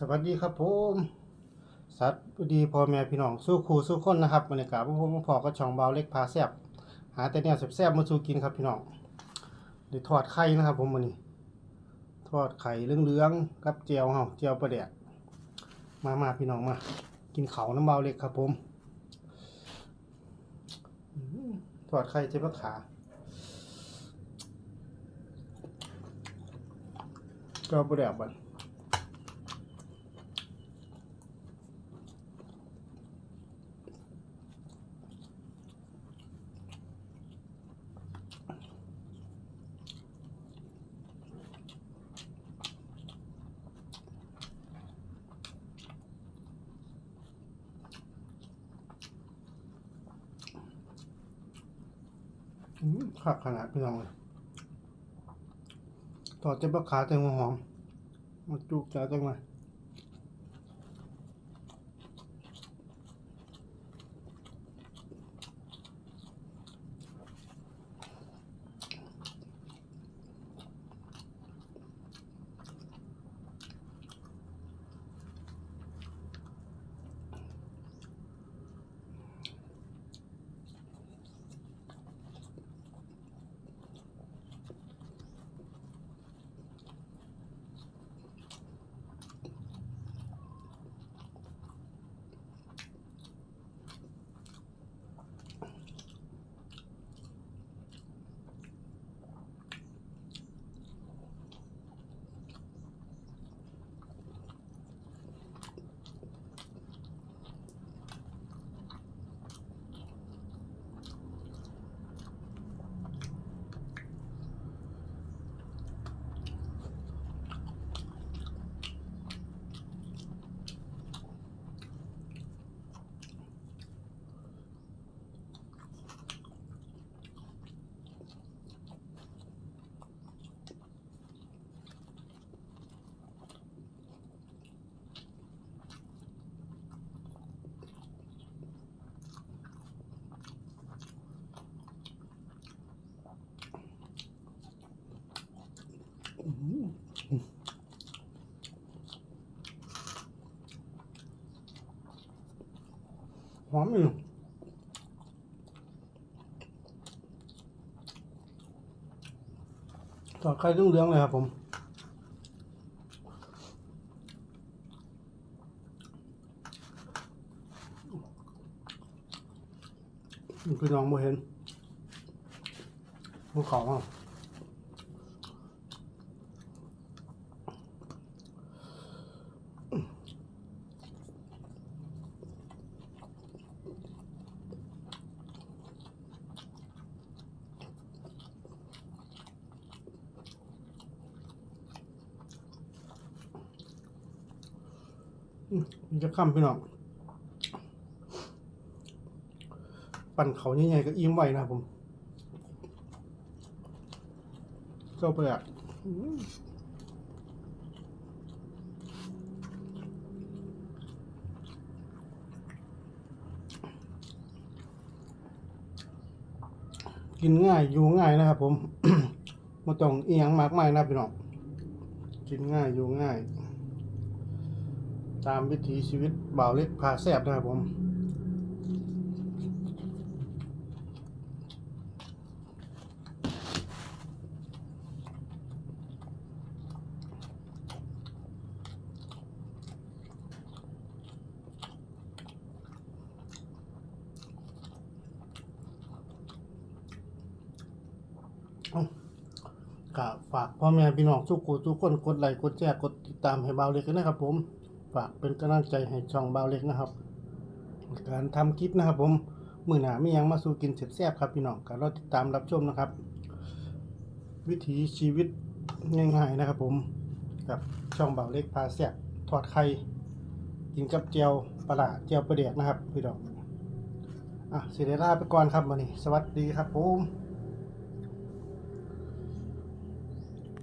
สวัสดีครับผมสัตวัสดีพ่อแม่พี่น้องสู้ครูสู้คนนะครับบรรยากาศพวกผมพอก็ช่องเบาเล็กพาแซบหาแต่เนี่ยแซบๆมาสู่กินครับพี่น้องเดี๋ยวทอดไข่นะครับผมวันนี้ ทอดไข่เหลืองๆกับเจียวเฮาเจียวปลาแดกมามาพี่น้องมา กินเขาน้ำเบาเล็กครับผมทอดไข่เจ็บขาเจียวปลาแดกบัน ขักขนาดพี่น้องเลยต่อเจ็บปะขาแตงหัวหอมมาจุกจ้าจังเลย หอมอยู่ทอดไข่ต้องเหลืองเลยครับผมพี่น้องบ่เห็นภูเขาอะ มันจะค่ำพี่น้องปั่นเขาใหญ่ๆก็อิ่มไว้นะครับผมเจ้าเปอกอื้อกินง่ายอยู่ง่ายนะครับผมมาต้องเอียงมากมายนะพี่น้อง กินง่ายอยู่ง่าย ตามวิถีชีวิตบ่าวเล็กพาแซบนะครับผม ก็ฝากพ่อแม่พี่น้องทุกคนทุกคนกดไลค์กดแชร์กดติดตามให้บ่าวเล็กด้วยนะครับผม ฝากเป็นกำลังใจให้ช่องเบาเล็กนะครับ การทำคลิปนะครับผมมือหนาไม่ยังมาสู่กินเสร็จแซ่บครับพี่น้องก็รอติดตามรับชมนะครับ วิถีชีวิตง่ายๆนะครับ ผมกับช่องเบาเล็กพาแซ่บทอดไข่กินกับเจียวปลาเจียวปลาเดียกนะครับ พี่น้องอะเสีเวลาไปก่อนครับวันนี้ สวัสดีครับผม